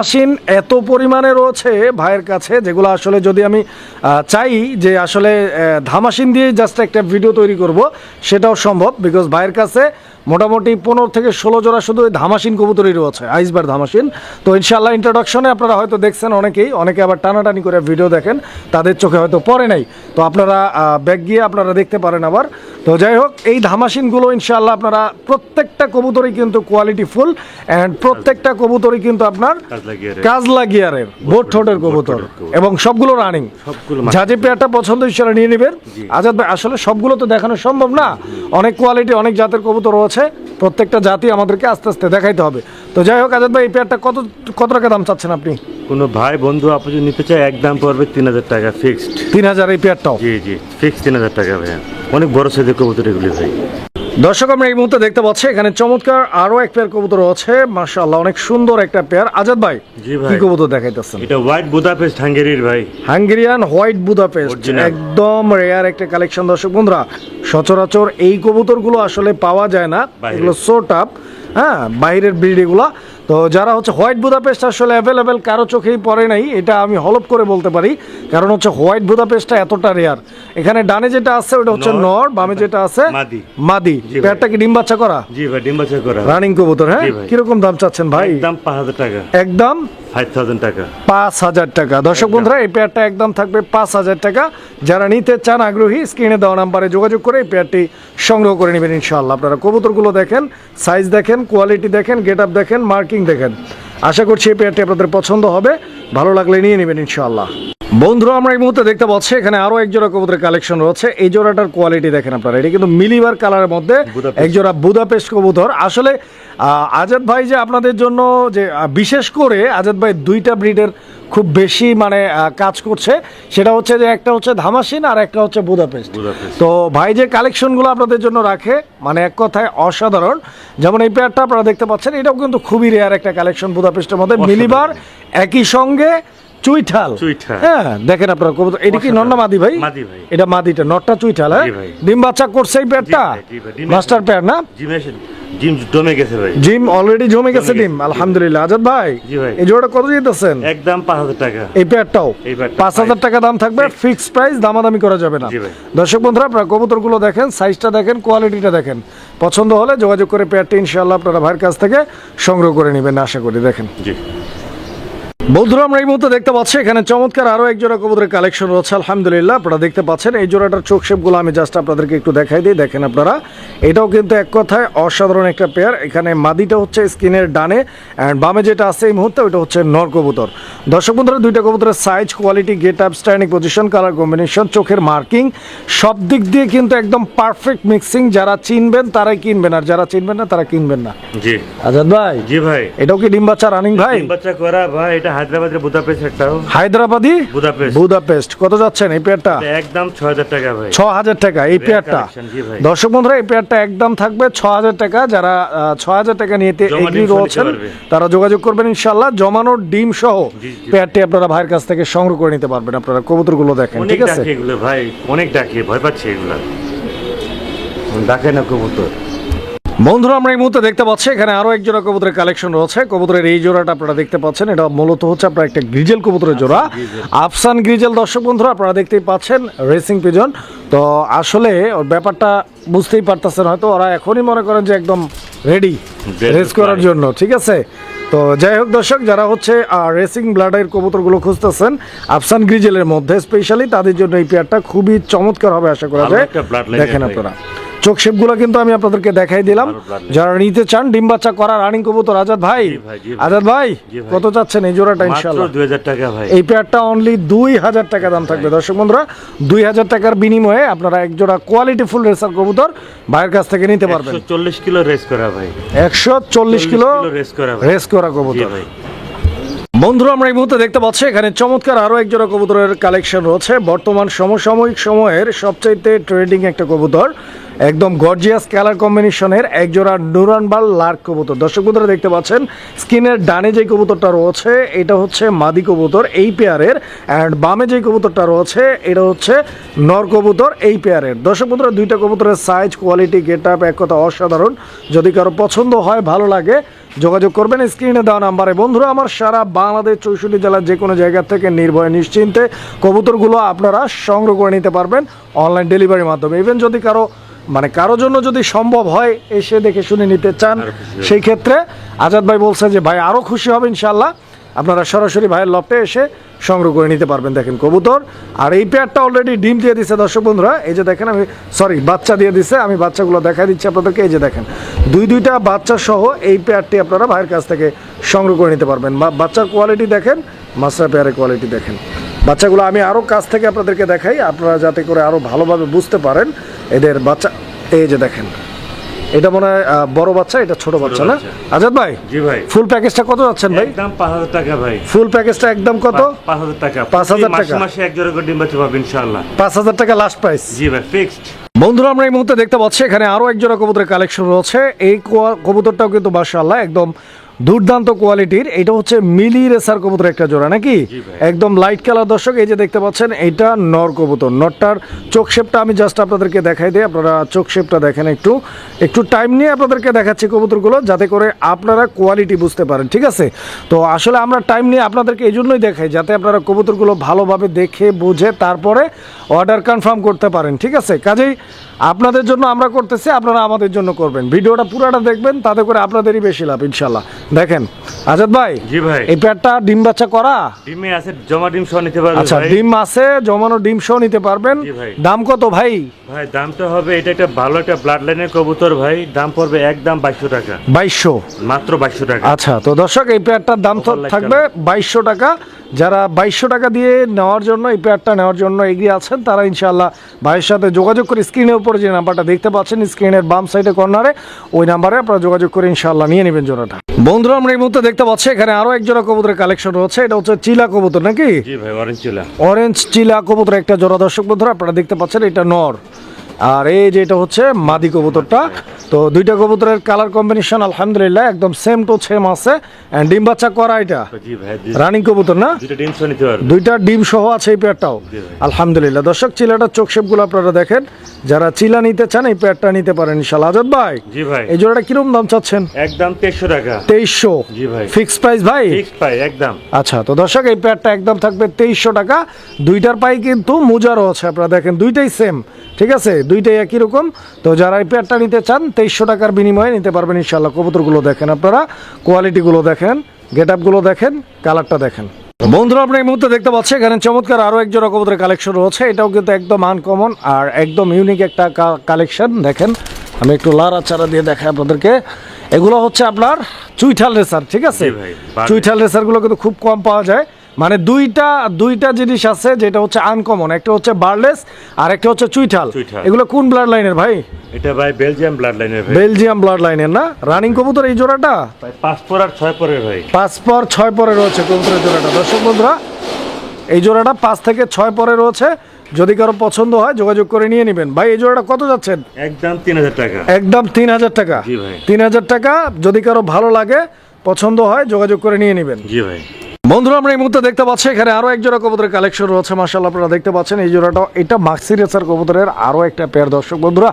Machine এত পরিমাণে রয়েছে ভাইয়ের কাছে, যেগুলো আসলে যদি আমি চাই যে আসলে ধামাসিন দিয়ে জাস্ট একটা ভিডিও তৈরি করব, সেটাও সম্ভব বিকজ ভাইয়ের কাছে মোটামুটি পনেরো থেকে ষোলো জোড়া শুধু ওই ধামাসিন কবুতরই রয়েছে আইসবার ধামাসিন। তো ইনশাল্লাহ ইন্ট্রোডাকশনে আপনারা হয়তো দেখছেন অনেকেই অনেকে আবার টানাটানি করে ভিডিও দেখেন তাদের চোখে হয়তো পড়ে নাই। তো আপনারা ব্যাগ গিয়ে আপনারা দেখতে পারেন আবার। তো যাই হোক এই ধামাসিনগুলো ইনশাল্লাহ আপনারা প্রত্যেকটা কবুতরই কিন্তু কোয়ালিটি ফুল অ্যান্ড প্রত্যেকটা কবুতরই কিন্তু আপনার। কাজলা গিয়ারের বোট ঠোঁটের কবুতর। এবং সবগুলো রানিং যা পেয়ারটা পছন্দ সেটা নিয়ে নেবেন। আজাদ ভাই আসলে সবগুলো তো দেখানো সম্ভব না। অনেক কোয়ালিটি অনেক জাতের কবুতর রয়েছে। প্রত্যেকটা জাতি আমাদেরকে আস্তে আস্তে দেখাইতে হবে। তো যাই হোক আজাদ ভাই এই পেয়ারটা কত কত টাকা দাম চাচ্ছেন আপনি? কোনো ভাই বন্ধু আপনি যদি নিতে চায় এক দাম পড়বে তিন হাজার টাকা ফিক্সড তিন হাজার এই পেয়ারটাও? জি জি ফিক্সড তিন হাজার টাকা ভাইয়া। অনেক বড় সাইজের কবুতর এগুলি ভাই। দর্শক আমরা এই মুহূর্তে দেখতে পাচ্ছি এখানে চমৎকার আরও এক পেয়ার কবুতর আছে। মাশাআল্লাহ অনেক সুন্দর একটা পেয়ার আজাদ ভাই জি ভাই। কি কবুতর দেখাইতেছেন? এটা হোয়াইট বুদাপেস্ট হাঙ্গেরির ভাই। হাঙ্গেরিয়ান হোয়াইট বুদাপেস্ট একদম রেয়ার একটা কালেকশন দর্শক বন্ধুরা। সচরাচর এই কবুতরগুলো আসলে পাওয়া যায় না। এগুলো সোট আপ হ্যাঁ বাইরের ব্রিড এগুলা। তো যারা হচ্ছে হোয়াইট বুদাপেস্ট আসলে অ্যাভেলেবেল কারও চোখেই পড়ে নাই এটা আমি হলপ করে বলতে পারি। কারণ হচ্ছে হোয়াইট বুদাপেস্টটা এতটা রেয়ার এখানে ডানে যেটা আছে ওটা হচ্ছে নর, বামে যেটা আছে মাদি। মাদি। পেটটা পেয়ারটা কি ডিম বাচ্চা করা? জি ভাই ডিম বাচ্চা করা। রানিং কবুতর হ্যাঁ। কীরকম দাম চাচ্ছেন ভাই? একদম পাঁচ হাজার টাকা। একদম টাকা। পাঁচ হাজার টাকা। দর্শক বন্ধুরা এই পেয়ারটা একদম থাকবে পাঁচ হাজার টাকা। যারা নিতে চান আগ্রহী স্ক্রিনে দেওয়া নাম্বারে যোগাযোগ করে এই পেয়ারটি সংগ্রহ করে নেবেন ইনশাআল্লাহ। আপনারা কবুতরগুলো দেখেন সাইজ দেখেন কোয়ালিটি দেখেন গেট আপ দেখেন মার্কিং দেখেন। আশা করছি এই পেয়ারটি আপনাদের পছন্দ হবে। ভালো লাগলে নিয়ে নেবেন ইনশাআল্লাহ। বন্ধুরা আমরা এই মুহূর্তে দেখতে পাচ্ছি এখানে আরও এক জোড়া কবুতরের কালেকশন রয়েছে। এই জোড়াটার কোয়ালিটি দেখেন আপনারা। এটা কিন্তু মিলিবার কালারের মধ্যে। এক জোড়া বুদাপেস্ট কবুতর। আসলে আজাদ ভাই যে আপনাদের জন্য যে বিশেষ করে আজাদ ভাই দুইটা ব্রিডের খুব বেশি মানে কাজ করছে। সেটা হচ্ছে যে একটা হচ্ছে ধামাসিন আর একটা হচ্ছে বুদাপেস্ট। তো ভাই যে কালেকশনগুলো আপনাদের জন্য রাখে মানে এক কথায় অসাধারণ। যেমন এই পেয়ারটা আপনারা দেখতে পাচ্ছেন এটাও কিন্তু খুবই রেয়ার একটা কালেকশন বুদাপেস্টের মধ্যে। মিলিবার একই সঙ্গে চুইঠাল। হ্যাঁ দেখেন আপনারা কবুতর এটা কি নন্না মাদি ভাই? এটা মাদিটা নটটা চুইঠাল হ্যাঁ? ডিম বাচ্চা করছে এই পেয়ারটা মাস্টার পেয়ার না? জিম জমে গেছে ভাই। জিম অলরেডি জমে গেছে ডিম। আলহামদুলিল্লাহ। আজাদ ভাই এই জোড়া কত দিতেছেন? একদম পাঁচ হাজার টাকা। এই পাঁচ হাজার টাকা দাম থাকবে ফিক্সড প্রাইস দামাদামি করা যাবে না। দর্শক বন্ধুরা আপনারা কবুতরগুলো দেখেন সাইজটা দেখেন কোয়ালিটিটা দেখেন। পছন্দ হলে যোগাযোগ করে পেয়ারটা ইনশাআল্লাহ আপনারা ভাইয়ের কাছ থেকে সংগ্রহ করে নেবেন আশা করি দেখেন। জি। বন্ধুরা আমরা এই মুহূর্তে দেখতে পাচ্ছি এখানে চমৎকার আরও এক জোড়া কবুতরের কালেকশন রয়েছে আলহামদুলিল্লাহ। আপনারা দেখতে পাচ্ছেন এই জোড়াটার চোখ শেপগুলো আমি জাস্ট আপনাদেরকে একটু দেখাই দিই। দেখেন আপনারা এটাও কিন্তু এক কথায় অসাধারণ একটা পেয়ার এখানে মাদিটা হচ্ছে স্কিনের ডানে অ্যান্ড বামে যেটা আছে এই মুহূর্তে ওইটা হচ্ছে নর কবুতর। দর্শক বন্ধুরা দুইটা কবুতরের size quality get up standing position colour combination চোখের মার্কিং সব দিক দিয়ে কিন্তু একদম পারফেক্ট মিক্সিং যারা চিনবেন তারাই কিনবেন আর যারা চিনবেন না তারা কিনবেন না। জি। আজাদ ভাই জি ভাই। এটাও কি ডিম বাচ্চা রানিং ভাই? ডিম বাচ্চা করা ভাই এটা হায়দ্রাবাদের বুদাপেস্ট একটাও হায়দ্রাবাদি? বুদাপেস্ট। বুদাপেস্ট। কত যাচ্ছেন এই পেয়ারটা? একদম টাকা ভাই। টাকা এই পেয়ারটা। দর্শক বন্ধুরা এই পেয়ারটা একদম থাকবে টাকা। যারা টাকা এগ্রি রয়েছেন তারা যোগাযোগ করবেন ইনশাল্লাহ জমানোর ডিম সহ। পেয়ারটি আপনারা ভাইয়ের কাছ থেকে সংগ্রহ করে নিতে পারবেন। আপনারা কবুতরগুলো দেখেন ঠিক আছে? এগুলো ভাই অনেক ডাকে ভয় পাচ্ছে এগুলা। ডাকে না কবুতর। বন্ধুরা আমরা এই মুহূর্তে দেখতে পাচ্ছি এখানে আরও এক জোড়া কবুতরের কালেকশন রয়েছে। কবুতরের এই জোড়াটা আপনারা দেখতে পাচ্ছেন এটা মূলত হচ্ছে আপনার একটা গ্রিজেল কবুতরের জোড়া। আফসান গ্রিজেল দর্শক বন্ধুরা আপনারা দেখতেই পাচ্ছেন রেসিং পিজন তো আসলে ওর ব্যাপারটা বুঝতেই পারতেছেন হয়তো ওরা এখনই মনে করেন যে একদম রেডি রেস করার জন্য ঠিক আছে? তো যাই হোক দর্শক যারা হচ্ছে রেসিং ব্লাডের কবুতরগুলো খুঁজতেছেন আফসান গ্রিজেলের মধ্যে স্পেশালি তাদের জন্য এই পেয়ারটা খুবই চমৎকার হবে আশা করা যায়। দেখেন আপনারা। চোখ শেপগুলো কিন্তু আমি আপনাদেরকে দেখাই দিলাম। যারা নিতে চান ডিম বাচ্চা করা রানিং কবুতর আজাদ ভাই। ভাই, আজাদ ভাই কত চাচ্ছেন এই জোড়াটা দুই হাজার টাকা ভাই। এই পেয়ারটা অনলি দুই হাজার টাকা দাম থাকবে। দর্শক বন্ধুরা দুই হাজার টাকার বিনিময়ে আপনারা এক জোড়া কোয়ালিটি ফুল রেসার কবুতর ভাইয়ের কাছ থেকে নিতে পারবেন। চল্লিশ কিলো রেস করা ভাই। একশো চল্লিশ কিলো রেস করা রেস করা কবুতর। বন্ধুরা, আমরা এই মুহূর্তে দেখতে পাচ্ছি, এখানে চমৎকার আরও এক জোড়া কবুতরের কালেকশন রয়েছে। বর্তমান সমসাময়িক সময়ের সবচাইতে ট্রেন্ডিং একটা কবুতর, একদম গর্জিয়াস কালার কম্বিনেশনের এক জোড়া নুরানবাল লার্ক কবুতর। দর্শক বন্ধুরা, দেখতে পাচ্ছেন, স্কিনের ডানে যে কবুতরটা রয়েছে, এটা হচ্ছে মাদি কবুতর এই পেয়ারের অ্যান্ড বামে যে কবুতরটা রয়েছে, এটা হচ্ছে নর কবুতর এই পেয়ারের দর্শক বন্ধুরা, দুইটা কবুতরের সাইজ কোয়ালিটি গেট আপ এক কথা অসাধারণ। যদি কারও পছন্দ হয়, ভালো লাগে যোগাযোগ করবেন স্ক্রিনে দেওয়া নাম্বারে। বন্ধুরা আমার সারা বাংলাদেশ চৌষট্টি জেলার যে কোনো জায়গা থেকে নির্ভয়ে নিশ্চিন্তে কবুতরগুলো আপনারা সংগ্রহ করে নিতে পারবেন অনলাইন ডেলিভারির মাধ্যমে। ইভেন যদি কারও মানে কারও জন্য যদি সম্ভব হয় এসে দেখে শুনে নিতে চান। সেই ক্ষেত্রে আজাদ ভাই বলছে যে ভাই আরও খুশি হবে ইনশাল্লাহ আপনারা সরাসরি ভাইয়ের লপে এসে সংগ্রহ করে নিতে পারবেন, দেখেন কবুতর। আর এই পেয়ারটা অলরেডি ডিম দিয়ে দিছে, দর্শক বন্ধুরা। এই যে দেখেন, আমি সরি বাচ্চা দিয়ে দিছে, আমি বাচ্চাগুলো দেখাই দিচ্ছি আপনাদেরকে। এই যে দেখেন, দুই দুইটা বাচ্চা সহ এই পেয়ারটি আপনারা ভাইয়ের কাছ থেকে সংগ্রহ করে নিতে পারবেন। বাচ্চার কোয়ালিটি দেখেন মাস্টার পেয়ারের কোয়ালিটি দেখেন। বাচ্চাগুলো আমি আরও কাছ থেকে আপনাদেরকে দেখাই, আপনারা যাতে করে আরও ভালোভাবে বুঝতে পারেন। এদের বাচ্চা এই যে দেখেন এটা মনে হয় বড় বাচ্চা এটা ছোট বাচ্চা না? আজাদ ভাই জি ভাই। ফুল প্যাকেজটা কত যাচ্ছেন ভাই? একদম পাঁচ হাজার টাকা ভাই। ফুল প্যাকেজটা একদম কত? পা- পাঁচ হাজার টাকা। 5,000 টাকা মাসে। মাসে এক জোড়া করে ডিম বাচ্চা পাবেন ইনশাআল্লাহ। পাঁচ হাজার টাকা লাস্ট প্রাইস জি ভাই ফিক্সড বন্ধুরা আমরা এই মুহূর্তে দেখতে পাচ্ছি এখানে আরও এক জোড়া কবুতরের কালেকশন রয়েছে। এই কবুতরটাও কিন্তু মাশাআল্লাহ একদম দুর্দান্ত কোয়ালিটির এটা হচ্ছে মিলি রেসার কবুতর একটা জোড়া নাকি? একদম লাইট কালার দর্শক এই যে দেখতে পাচ্ছেন এটা নর কবুতর নরটার চোখ শেপটা আমি জাস্ট আপনাদেরকে দেখাই দিই আপনারা চোখ শেপটা দেখেন একটু। একটু টাইম নিয়ে আপনাদেরকে দেখাচ্ছি কবুতরগুলো যাতে করে আপনারা কোয়ালিটি বুঝতে পারেন ঠিক আছে? তো আসলে আমরা টাইম নিয়ে আপনাদেরকে এই জন্যই দেখাই যাতে আপনারা কবুতরগুলো ভালোভাবে দেখে বুঝে তারপরে অর্ডার কনফার্ম করতে পারেন ঠিক আছে? কাজেই আপনাদের জন্য আমরা করতেছি আপনারা আমাদের জন্য করবেন। ভিডিওটা পুরাটা দেখবেন তাতে করে আপনাদেরই বেশি লাভ ইনশাল্লাহ। দেখেন আজাদ ভাই জি ভাই। এই প্যাডটা ডিম বাচ্চা করা? ডিমে আছে জমা ডিম সহ নিতে পারবেন আচ্ছা ডিম আছে জমানো ডিম সহ নিতে পারবেন। দাম কত ভাই? ভাই দামটা হবে এটা একটা ভালো একটা ব্লাড লাইনের কবুতর ভাই। দাম পড়বে একদম বাইশশো টাকা। বাইশশো? মাত্র বাইশশো টাকা। আচ্ছা তো দর্শক এই পেয়ারটার দাম তো থাকবে বাইশশো টাকা। যারা বাইশশো টাকা দিয়ে নেওয়ার জন্য এই পেয়ারটা নেওয়ার জন্য এগিয়ে আছেন তারা ইনশাআল্লাহ ভাইয়ের সাথে যোগাযোগ করে স্ক্রিনের উপরে যে নাম্বারটা দেখতে পাচ্ছেন স্ক্রিনের বাম সাইডে কর্নারে ওই নাম্বারে আপনারা যোগাযোগ করে ইনশাআল্লাহ নিয়ে নেবেন জোড়াটা। বন্ধুরা আমরা এই মুহূর্তে দেখতে পাচ্ছি এখানে আরও এক জোড়া কবুতরের কালেকশন রয়েছে। এটা হচ্ছে চিলা কবুতর নাকি? জি ভাই অরেঞ্জ চিলা। অরেঞ্জ চিলা কবুতর একটা জোড়া। দর্শক বন্ধুরা আপনারা দেখতে পাচ্ছেন এটা নর। আর এই যে এটা হচ্ছে মাদি কবুতরটা তো দুইটা কবুতরের কালার কম্বিনেশন আলহামদুলিল্লাহ একদম সেম টু সেম আছে। And ডিম বাচ্চা করা এটা? রানিং কবুতর না? দুইটা ডিম সহ আছে এই পেয়ারটাও আলহামদুলিল্লাহ। দর্শক চিলাটার চোখ শেপগুলো আপনারা দেখেন। যারা চিলা নিতে চান এই পেয়ারটা নিতে পারেন ইনশাল্লাহ আজাদ ভাই জি ভাই। এই জোড়াটা কীরকম দাম চাচ্ছেন? একদম তেইশশো টাকা। তেইশশো? জি ভাই। ফিক্স প্রাইস ভাই? ফিক্স পাই একদম। আচ্ছা তো দর্শক এই প্যাডটা একদম থাকবে তেইশশো টাকা। দুইটার পাই কিন্তু মোজারও আছে আপনারা দেখেন। দুইটাই সেম ঠিক আছে? দুইটাই একই রকম। তো যারা এই প্যাডটা নিতে চান তেইশশো টাকার বিনিময়ে নিতে পারবেন ইনশাল্লাহ কবুতরগুলো দেখেন আপনারা কোয়ালিটিগুলো দেখেন গেট আপগুলো দেখেন কালারটা দেখেন। বন্ধুরা আপনি এই মুহূর্তে দেখতে পাচ্ছেন এখানে চমৎকার আরও এক জোড়া কবুতরের কালেকশন রয়েছে। এটাও কিন্তু একদম আনকমন আর একদম ইউনিক একটা কালেকশন দেখেন আমি একটু লারা চারা দিয়ে দেখাই আপনাদেরকে। এগুলো হচ্ছে আপনার চুইঠাল রেসার ঠিক আছে? চুইঠাল রেসারগুলো কিন্তু খুব কম পাওয়া যায়। মানে দুইটা দুইটা জিনিস আছে যেটা হচ্ছে আনকমন একটা হচ্ছে বার্লেস আর একটা হচ্ছে চুইঠাল। এগুলো কোন ব্লাড লাইনের ভাই? এটা ভাই বেলজিয়াম ব্লাড লাইনের ভাই। বেলজিয়াম ব্লাড লাইনের না? রানিং কবুতর এই জোড়াটা? ভাই পাঁচ পর আর ছয় পরের ভাই। পাঁচ পর ছয় পরে রয়েছে কবুতরের জোড়াটা। দর্শক বন্ধুরা এই জোড়াটা পাঁচ থেকে ছয় পরে রয়েছে। যদি কারও পছন্দ হয় যোগাযোগ করে নিয়ে নেবেন। ভাই এই জোড়াটা কত যাচ্ছেন? একদম তিন হাজার টাকা। একদম তিন হাজার টাকা। জি ভাই। তিন হাজার টাকা যদি কারও ভালো লাগে পছন্দ হয় যোগাযোগ করে নিয়ে নেবেন। জি ভাই। বন্ধুরা আমরা এই মুহূর্তে দেখতে পাচ্ছি এখানে আরও এক জোড়া কবুতরের কালেকশন রয়েছে মার্শাল্লাহ আপনারা দেখতে পাচ্ছেন। এই জোড়াটা এটা মাক্সি রেসার কবুতরের আরও একটা পেয়ার দর্শক বন্ধুরা।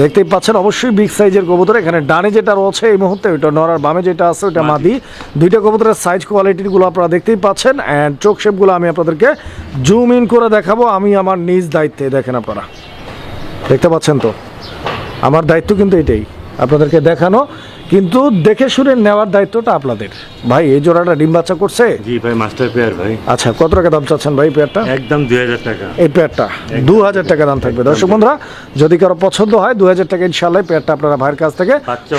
দেখতেই পাচ্ছেন অবশ্যই বিগ সাইজের কবুতর। এখানে ডানে যেটা রয়েছে এই মুহূর্তে ওইটা নরার বামে যেটা আছে ওইটা মাদি। দুইটা কবুতরের সাইজ কোয়ালিটিরগুলো আপনারা দেখতেই পাচ্ছেন। অ্যান্ড চোখ শেপগুলো আমি আপনাদেরকে জুম ইন করে দেখাবো। আমি আমার নিজ দায়িত্বে দেখেন আপনারা। দেখতে পাচ্ছেন তো? আমার দায়িত্ব কিন্তু এটাই আপনাদেরকে দেখানো। কিন্তু দেখে শুনে নেওয়ার দায়িত্বটা আপনাদের। ভাই এই জোড়াটা ডিম বাচ্চা করছে? জি ভাই মাস্টার পেয়ার ভাই। আচ্ছা কত টাকা দাম চাচ্ছেন ভাই পেয়ারটা একদম দুই হাজার টাকা। এই পেয়ারটা দু হাজার টাকা দাম থাকবে। দর্শক বন্ধুরা যদি কারও পছন্দ হয় দু হাজার টাকা ইনশাল্লাহ পেয়ারটা আপনারা ভাইয়ের কাছ থেকে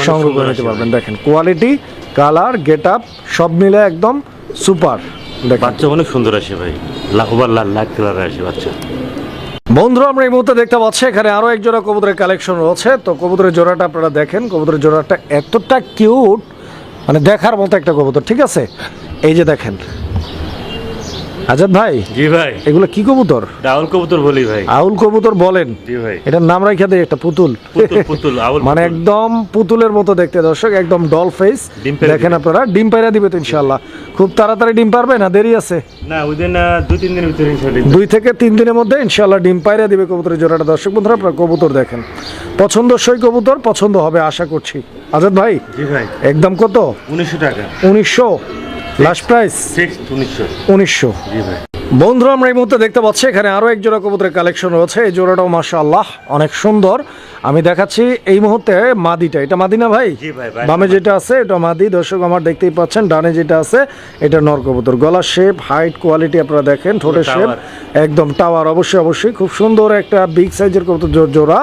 সংগ্রহ করে নিতে পারবেন। দেখেন কোয়ালিটি কালার গেট আপ সব মিলে একদম সুপার বাচ্চা অনেক সুন্দর আসে ভাই। লাখবার লাল লাখ কালার আসে বাচ্চা। বন্ধুরা আমরা এই মুহূর্তে দেখতে পাচ্ছি, এখানে আরও এক জোড়া কবুতরের কালেকশন রয়েছে। তো কবুতরের জোড়াটা আপনারা দেখেন। কবুতরের জোড়াটা এতটা কিউট মানে দেখার মতো একটা কবুতর, ঠিক আছে? এই যে দেখেন আজাদ ভাই? জি ভাই। এগুলো কি কবুতর? ডাউল কবুতর বলি ভাই। আউল কবুতর বলেন। জি ভাই। এটার নাম রাখা দেয় একটা পুতুল। পুতুল আউল মানে একদম পুতুলের মতো দেখতে দর্শক একদম ডল ফেস দেখেন আপনারা ডিম পাইরা দিবে তো ইনশাল্লাহ খুব তাড়াতাড়ি ডিম পারবে না? দেরি আছে? না উইদিন দুই তিন দিনের ভিতরে ইনশাল্লাহ দুই থেকে তিন দিনের মধ্যে ইনশাল্লাহ ডিম পাইরা দিবে কবুতরের জোড়াটা। দর্শক বন্ধুরা আপনারা কবুতর দেখেন। পছন্দসই কবুতর পছন্দ হবে আশা করছি। আজাদ ভাই জি ভাই। একদম কত? উনিশশো টাকা। উনিশশো? লাস্ট প্রাইস উনিশশো বন্ধুরা আমরা এই মুহূর্তে দেখতে পাচ্ছি এখানে আরও এক জোড়া কবুতরের কালেকশন রয়েছে। এই জোড়াটাও মাশাআল্লাহ অনেক সুন্দর। আমি দেখাচ্ছি এই মুহূর্তে মাদিটা। এটা মাদি না ভাই। বামে যেটা আছে এটা মাদি। দর্শক আমার দেখতেই পাচ্ছেন ডানে যেটা আছে এটা নর কবুতর। গলার শেপ হাইট কোয়ালিটি আপনারা দেখেন ঠোঁটের শেপ একদম টাওয়ার অবশ্যই অবশ্যই খুব সুন্দর একটা বিগ সাইজের কবুতর জোড়া।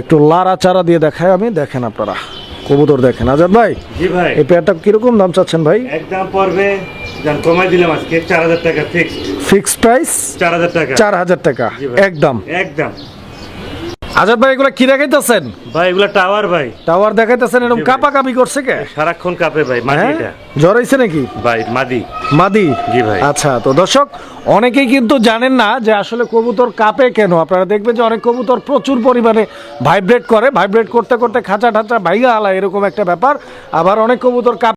একটু লারা চারা দিয়ে দেখায় আমি দেখেন আপনারা। কবুতর দেখেন। আজাদ ভাই জি ভাই। এই পেয়ারটা কীরকম দাম চাচ্ছেন ভাই? একদম পড়বে যান কমাই দিলাম আজকে চার হাজার টাকা ফিক্সড ফিক্সড প্রাইস চার হাজার টাকা। চার হাজার টাকা। একদম। একদম। আজাদ ভাই এগুলা কি দেখাইতেছেন? ভাই এগুলা টাওয়ার ভাই। টাওয়ার দেখাইতেছেন এরকম কাপা কাপি করছে কে? সারাক্ষণ কাপে ভাই মাদি হ্যাঁ? এটা। জ্বর হয়েছে নাকি? ভাই মাদি। মাদি? জি ভাই। আচ্ছা তো দর্শক অনেকেই কিন্তু জানেন না যে আসলে কবুতর কাপে কেন। আপনারা দেখবেন যে অনেক কবুতর প্রচুর পরিমাণে ভাইব্রেট করে। ভাইব্রেট করতে করতে খাঁচা ঠাচা ভাইগা আলা এরকম একটা ব্যাপার। আবার অনেক কবুতর কাঁপে